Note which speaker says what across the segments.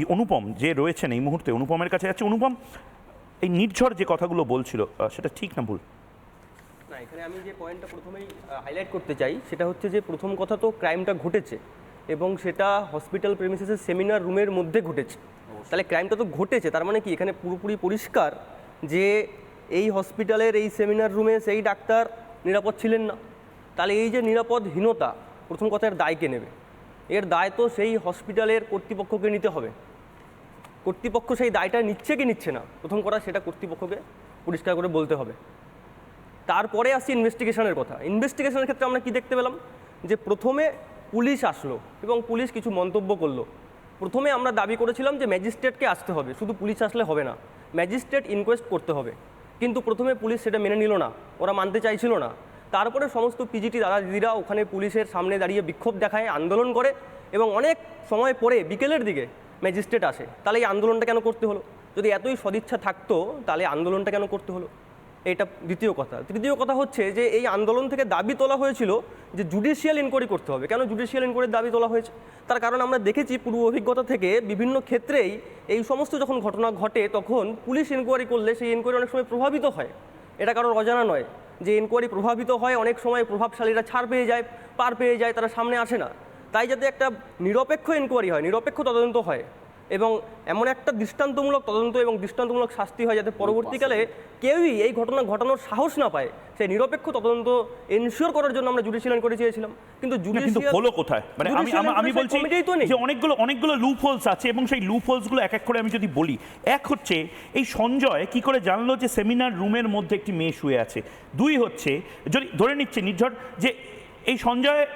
Speaker 1: এই অনুপম যে রয়েছেন এই মুহূর্তে অনুপমের কাছে যাচ্ছে। অনুপম এই নির্ঝর যে কথাগুলো বলছিল সেটা ঠিক না ভুল?
Speaker 2: না এখানে আমি যে পয়েন্টটা প্রথমেই হাইলাইট করতে চাই সেটা হচ্ছে যে প্রথম কথা তো ক্রাইমটা ঘটেছে এবং সেটা হসপিটাল প্রেমিসেসের সেমিনার রুমের মধ্যে ঘটেছে। তাহলে ক্রাইমটা তো ঘটেছে তার মানে কি? এখানে পুরোপুরি পরিষ্কার যে এই হসপিটালের এই সেমিনার রুমে সেই ডাক্তার নিরাপদ ছিলেন না। তাহলে এই যে নিরাপদহীনতা প্রথম কথা এর দায় কে নেবে? এর দায় তো সেই হসপিটালের কর্তৃপক্ষকে নিতে হবে। কর্তৃপক্ষ সেই দায়টা নিচ্ছে কি নিচ্ছে না? প্রথম কথা সেটা কর্তৃপক্ষকে পরিষ্কার করে বলতে হবে। তারপরে আসি ইনভেস্টিগেশনের কথা। ইনভেস্টিগেশনের ক্ষেত্রে আমরা কি দেখতে পেলাম? যে প্রথমে পুলিশ আসলো এবং পুলিশ কিছু মন্তব্য করল। প্রথমে আমরা দাবি করেছিলাম যে ম্যাজিস্ট্রেটকে আসতে হবে, শুধু পুলিশ আসলে হবে না। ম্যাজিস্ট্রেট ইনকোয়েস্ট করতে হবে। কিন্তু প্রথমে পুলিশ সেটা মেনে নিল না, ওরা মানতে চাইছিল না। তারপরে সমস্ত পিজিটি দাদা দিদিরা ওখানে পুলিশের সামনে দাঁড়িয়ে বিক্ষোভ দেখায়, আন্দোলন করে এবং অনেক সময় পরে বিকেলের দিকে ম্যাজিস্ট্রেট আসে, তাহলে এই আন্দোলনটা কেন করতে হলো? যদি এতই সদিচ্ছা থাকতো, তাহলে আন্দোলনটা কেন করতে হলো? এটা দ্বিতীয় কথা। তৃতীয় কথা হচ্ছে যে, এই আন্দোলন থেকে দাবি তোলা হয়েছিল যে জুডিশিয়াল ইনকোয়ারি করতে হবে। কেন জুডিশিয়াল ইনকোয়ারির দাবি তোলা হয়েছে? তার কারণ আমরা দেখেছি পূর্ব অভিজ্ঞতা থেকে বিভিন্ন ক্ষেত্রেই এই সমস্ত যখন ঘটনা ঘটে, তখন পুলিশ ইনকোয়ারি করলে সেই ইনকোয়ারি অনেক সময় প্রভাবিত হয়। এটা কারোর অজানা নয় যে ইনকোয়ারি প্রভাবিত হয়, অনেক সময় প্রভাবশালীরা ছাড় পেয়ে যায়, পার পেয়ে যায়, তারা সামনে আসে না। তাই যাতে একটা নিরপেক্ষ ইনকোয়ারি হয়, নিরপেক্ষ তদন্ত হয় এবং এমন একটা দৃষ্টান্তমূলক তদন্ত এবং দৃষ্টান্তমূলক শাস্তি হয় যাতে পরবর্তীকালে কেউই এই ঘটনা ঘটানোর সাহস না পায়। সেই নিরপেক্ষ তদন্ত এনশিওর করার জন্য আমরা জুডিশিয়াল করে চেয়েছিলাম কিন্তু judicial-
Speaker 1: হলো কোথায়? মানে আমি আমি- বলছি। যে অনেকগুলো অনেকগুলো লুপ হোলস আছে এবং সেই লুপ হোলসগুলো এক এক করে আমি যদি বলি এক হচ্ছে এই সঞ্জয় কি করে জানলো যে সেমিনার রুমের মধ্যে একটি মেয়ে শুয়ে আছে? দুই হচ্ছে যদি ধরে নিচ্ছে নির্ঝর যে এই সঞ্জয়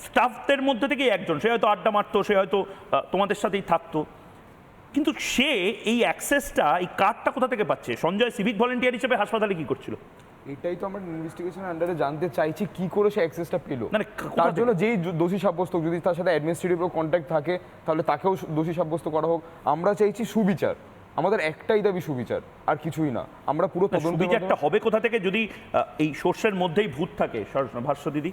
Speaker 1: স্টাফদের মধ্যে থেকেই একজন সে হয়তো আড্ডা মারতো সে হয়তো তোমাদের সাথেই থাকতো। কিন্তু সে এই অ্যাক্সেসটা এই কার্ডটা কোথা থেকে পাচ্ছে? সঞ্জয় সিভিক ভলেন্টিয়ার হিসেবে হাসপাতালে কি করছিল?
Speaker 3: এটাই তো আমরা ইনভেস্টিগেশন আন্ডারে জানতে চাইছি কি করে সে অ্যাক্সেসটা পেল?
Speaker 1: মানে
Speaker 3: তার জন্য যেই দোষী সাব্যস্ত যদি তার সাথে অ্যাডমিনিস্ট্রেটিভ কন্ট্যাক্ট থাকে তাহলে তাকেও দোষী সাব্যস্ত করা হোক। আমরা চাইছি সুবিচার। আমাদের একটাই দাবি সুবিচার আর কিছুই না। আমরা পুরো
Speaker 1: না,
Speaker 3: তদন্ত
Speaker 1: সুবিচারটা হবে কোথা থেকে যদি এই সোর্সের মধ্যেই ভূত থাকে? ভাষ্য দিদি?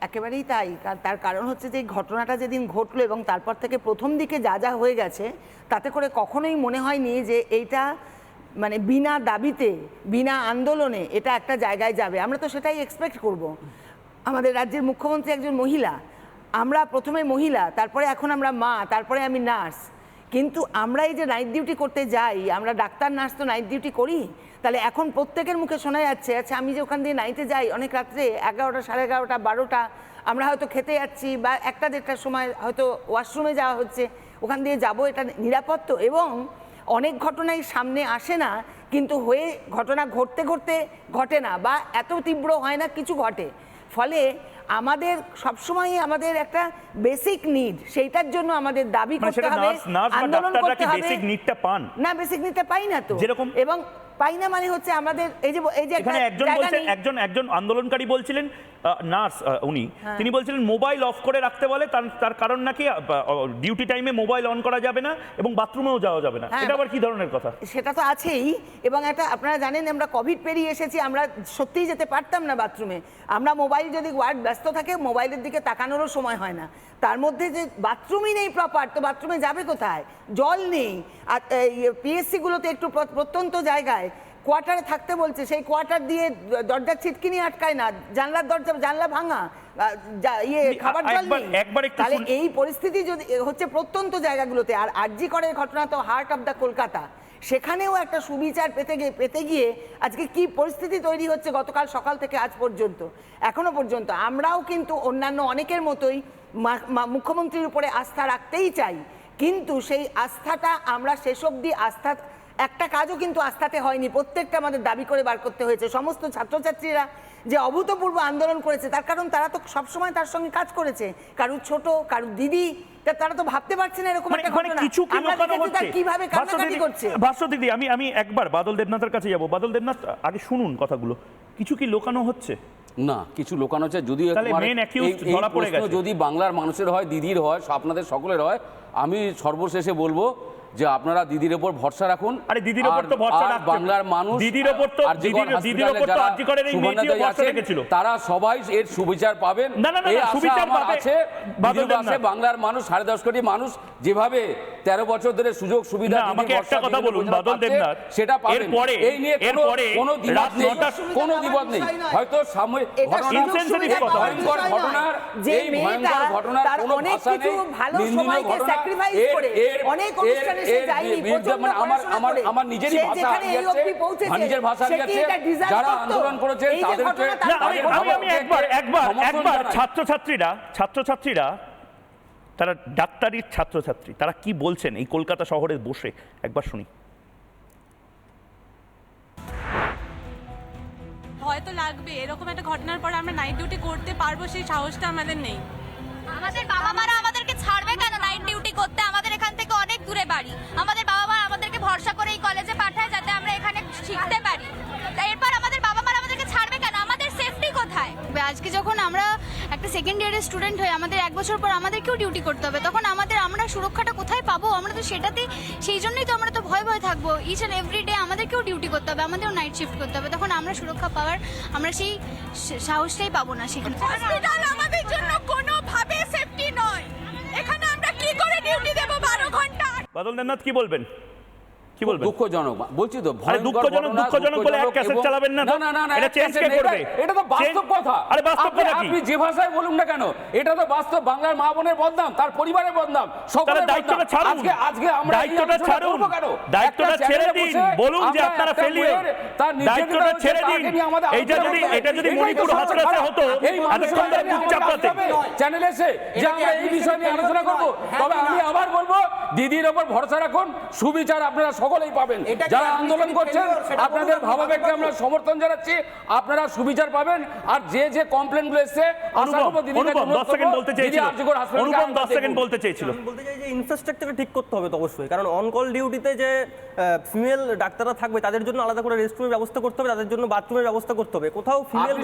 Speaker 4: একেবারেই তাই। তার কারণ হচ্ছে যে, ঘটনাটা যেদিন ঘটলো এবং তারপর থেকে প্রথম দিকে যা যা হয়ে গেছে, তাতে করে কখনোই মনে হয়নি যে, এইটা মানে বিনা দাবিতে, বিনা আন্দোলনে এটা একটা জায়গায় যাবে। আমরা তো সেটাই এক্সপেক্ট করব। আমাদের রাজ্যের মুখ্যমন্ত্রী একজন মহিলা। আমরা প্রথমে মহিলা, তারপরে এখন আমরা মা, তারপরে আমি নার্স। কিন্তু আমরা এই যে নাইট ডিউটি করতে যাই, আমরা ডাক্তার নার্স তো নাইট ডিউটি করি, তাহলে এখন প্রত্যেকের মুখে শোনা যাচ্ছে আচ্ছা আমি যে ওখান দিয়ে নাইটে যাই, অনেক রাত্রে এগারোটা, সাড়ে এগারোটা, বারোটা, আমরা হয়তো খেতে যাচ্ছি বা একটা দেড়টার সময় হয়তো ওয়াশরুমে যাওয়া হচ্ছে, ওখান দিয়ে যাব, এটা নিরাপদ তো। এবং অনেক ঘটনাই সামনে আসে না, কিন্তু হয়ে ঘটনা ঘটতে ঘটতে ঘটে না, বা এত তীব্র হয় না, কিছু ঘটে। ফলে আমাদের সবসময় আমাদের একটা বেসিক নিড সেইটার জন্য আমাদের দাবি
Speaker 1: মানে
Speaker 4: করতে হবে আন্দোলন করতে হবে।
Speaker 1: বেসিক নিডটা পান?
Speaker 4: না বেসিক নিডটা পাই না তো।
Speaker 1: যেরকম-
Speaker 4: এবং পাই না মানে হচ্ছে আমাদের এই যে এই যে
Speaker 1: একজন বলছেন একজন একজন আন্দোলনকারী বলছিলেন নার্স উনি।
Speaker 4: হ্যাঁ।
Speaker 1: তিনি বলছিলেন মোবাইল অফ করে রাখতে বলে তার তার কারণ নাকি ডিউটি টাইমে মোবাইল অন করা যাবে না এবং বাথরুমেও যাওয়া যাবে না?
Speaker 4: হ্যাঁ,
Speaker 1: এটা আবার কি ধরনের কথা?
Speaker 4: সেটা তো আছেই। এবং একটা আপনারা জানেন আমরা কোভিড পেরিয়ে এসেছি আমরা সত্যিই যেতে পারতাম না বাথরুমে। আমরা মোবাইল যদি ওয়ার্ড ব্যস্ত থাকে মোবাইলের দিকে তাকানোরও সময় হয় না। তার মধ্যে যে বাথরুমই নেই প্রপার তো বাথরুমে যাবে কোথায়? জল নেই। আর পিএসসিগুলোতে একটু প্রত্যন্ত জায়গায় কোয়ার্টারে থাকতে বলছে সেই কোয়ার্টার দিয়ে দরজার ছিটকিনি আটকায় না জানলার দরজা জানলা ভাঙা ইয়ে খাবার জল
Speaker 1: একবার- একটু
Speaker 4: তাহলে এই পরিস্থিতি যদি হচ্ছে প্রত্যন্ত জায়গাগুলোতে আর আরজি করের ঘটনা তো হার্ট অফ দ্য কলকাতা। সেখানেও একটা সুবিচার পেতে গিয়ে পেতে গিয়ে আজকে কি পরিস্থিতি তৈরি হচ্ছে গতকাল সকাল থেকে আজ পর্যন্ত? এখনও পর্যন্ত। আমরাও কিন্তু অন্যান্য অনেকের মতোই মুখ্যমন্ত্রীর উপরে আস্থা রাখতেই চাই। কিন্তু সেই আস্থাটা আমরা শেষ অবধি আস্থা একটা কাজও কিন্তু আস্থাতে হয়নি। প্রত্যেকটা আমাদের দাবি করে বার করতে হয়েছে। সমস্ত ছাত্রছাত্রীরা যে অভূতপূর্ব আন্দোলন করেছে তার কারণ তারা তো সবসময় তার সঙ্গে কাজ করেছে। কারুর ছোট কারুর দিদি তারা তো ভাবতে পারছে না এরকম
Speaker 1: মানে
Speaker 4: একটা
Speaker 1: মানে
Speaker 4: ঘটনা।
Speaker 1: কিছু কি লুকানো হচ্ছে?
Speaker 4: কীভাবে কান্নাকাটি করছে।
Speaker 1: ভাষ্য দিদি আমি আমি একবার বাদল দেবনাথের কাছে যাব। বাদল দেবনাথ আগে শুনুন কথাগুলো। কিছু কি লোকানো হচ্ছে?
Speaker 5: না কিছু লোকানো হচ্ছে। যদি
Speaker 1: গেছে।
Speaker 5: যদি বাংলার মানুষের হয় দিদির হয় আপনাদের সকলের হয় আমি সর্বশেষে বলব যে আপনারা দিদির ওপর ভরসা রাখুন
Speaker 1: আরে দিদির ওপর তো ভরসা রাখছে।
Speaker 5: বাংলার মানুষ
Speaker 1: দিদির ওপর তো- দিদির- দিদির ওপর তো
Speaker 5: যারা
Speaker 1: আরজিকরের এই
Speaker 5: মেয়েটি
Speaker 1: মেয়েটিও ভরসা রেখেছিল।
Speaker 5: তারা সবাই এর সুবিচার পাবেন
Speaker 1: না, না, না, সুবিচার পাবে।
Speaker 5: আছে। বাংলার মানুষ সাড়ে দশ কোটি মানুষ যেভাবে তেরো বছর ধরে সুযোগ সুবিধা
Speaker 1: আমাকে একটা কথা বলুন বাদল দেবনাথ
Speaker 5: সেটা পাবেন।
Speaker 1: এরপরে
Speaker 5: এই নিয়ে কোনো
Speaker 1: এরপরে
Speaker 5: কোনো দ্বিমত নেই। কোনো দ্বিমত নেই। হয়তো সাময়িক ভয়ঙ্কর ঘটনার
Speaker 4: যে
Speaker 5: এই ভয়ঙ্কর ঘটনার কোনো ভাষা নেই নিন্দনীয় ঘটনা।
Speaker 4: অনেক অনুষ্ঠানে সে যায়নি,
Speaker 5: আমার আমার। আমার নিজেরই ভাষা নিজের ভাষা
Speaker 4: deserve
Speaker 5: যারা আন্দোলন করেছে তাদেরকে
Speaker 4: ঘটনা তার
Speaker 1: না আমি
Speaker 4: তাদের
Speaker 1: আমি আমি একবার একবার একবার ছাত্রছাত্রীরা ছাত্রছাত্রীরা তারা ডাক্তারির ছাত্রছাত্রী তারা কি বলছেন? এই কলকাতা শহরে বসে একবার শুনি।
Speaker 6: ভয় তো লাগবে এরকম একটা ঘটনার পরে আমরা নাইট ডিউটি করতে পারব সেই সাহসটা আমাদের নেই।
Speaker 7: আমাদের বাবা মারা আমাদেরকে ছাড়বে কেন? নাইট ডিউটি করতে আমাদের এখান থেকে অনেক দূরে বাড়ি। আমাদের বাবা মা আমাদেরকে ভরসা করে এই কলেজে পাঠায় যাতে আমরা এখানে শিখতে পারি। তা এরপর আমাদের বাবা মারা আমাদেরকে ছাড়বে কেন? আমাদের সেফটি কোথায়? আজকে যখন আমরা একটা সেকেন্ড ইয়ারের স্টুডেন্ট হয়ে আমাদের এক বছর পর আমাদেরকেও ডিউটি করতে হবে তখন আমাদের আমরা সুরক্ষাটা কোথায় পাবো? আমরা তো সেটাতেই সেই জন্যই তো আমরা তো ভয় ভয় থাকব। ইচ অ্যান্ড এভরি ডে আমাদেরকেও ডিউটি করতে হবে আমাদেরও নাইট শিফট করতে হবে তখন আমরা সুরক্ষা পাওয়ার আমরা সেই সাহসটাই পাবো না সেখানে। হসপিটাল আমাদের জন্য কোনোভাবে সেফটি নয়। এখানে আমরা কি করে ডিউটি দেব বারো ঘণ্টা?
Speaker 1: বাদল দেবনাথ কি বলবেন? কি বলবেন
Speaker 5: দুঃখজনক বলছি তো
Speaker 1: দুঃখজনক দুঃখজনক বলে এক ক্যাসেট চালাবেন না
Speaker 5: না না না
Speaker 1: এটা change কে করবে?
Speaker 5: এটা- তো বাস্তব কথা
Speaker 1: আরে বাস্তব কথা কি?
Speaker 5: আপনি যে ভাষায় বলুন না কেন এটা তো বাস্তব বাংলার মা বোনের বদনাম তার পরিবারের বদনাম সকলের
Speaker 1: দায়িত্বটা ছাড়ুন।
Speaker 5: আজকে আজকে আমরা
Speaker 1: দায়িত্বটা ছাড়ুন। দায়িত্বটা ছেড়ে দিন। বলুন যে আপনারা
Speaker 5: তার
Speaker 1: দায়িত্বটা ছেড়ে দিন। এইটা যদি- এটা যদি মণিপুর
Speaker 5: খারাপ।
Speaker 1: হতো,
Speaker 5: এই
Speaker 1: এতক্ষণ
Speaker 5: মানুষের
Speaker 1: ধরে
Speaker 5: নিয়ে
Speaker 1: বুক চাপড়াতে।
Speaker 5: আসতে এসে যে আমরা এই বিষয় নিয়ে আলোচনা করব তবে আমি আবার বলব দিদির ওপর ভরসা রাখুন সুবিচার আপনারা সকলেই পাবেন যারা আন্দোলন করছেন আপনাদের ভাবাবেগকে আমরা সমর্থন জানাচ্ছি আপনারা সুবিচার পাবেন আর যে যে কমপ্লেনগুলো এসছে
Speaker 2: ঠিক করতে হবে তো অবশ্যই কারণ ডিউটিতে যে ফিমেল ডাক্তাররা থাকবে তাদের জন্য আলাদা করে রেস্টরুমের ব্যবস্থা করতে হবে তাদের জন্য বাথরুমের ব্যবস্থা করতে হবে কোথাও ফিমেল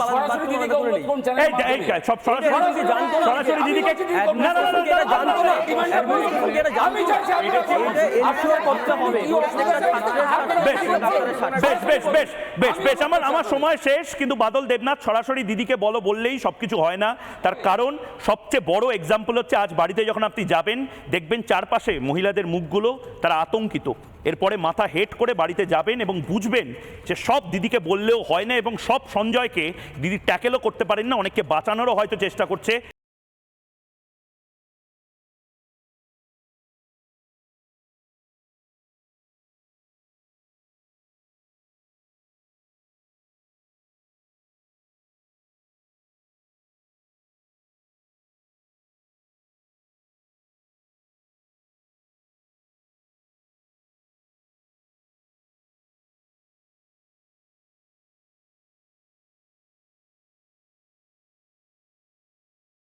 Speaker 5: সরাসরি
Speaker 1: সব বেশ বেশ বেশ বেশ বেশ বেশ আমার আমার সময় শেষ কিন্তু বাদল দেবনাথ সরাসরি দিদিকে বলো বললেই সবকিছু হয় না। তার কারণ সবচেয়ে বড় এক্সাম্পল হচ্ছে আজ বাড়িতে যখন আপনি যাবেন দেখবেন চারপাশে মহিলাদের মুখগুলো তারা আতঙ্কিত। এরপরে মাথা হেট করে বাড়িতে যাবেন এবং বুঝবেন যে সব দিদিকে বললেও হয় না এবং সব সঞ্জয়কে দিদি ট্যাকেলও করতে পারেন না অনেককে বাঁচানোরও হয়তো চেষ্টা করছে।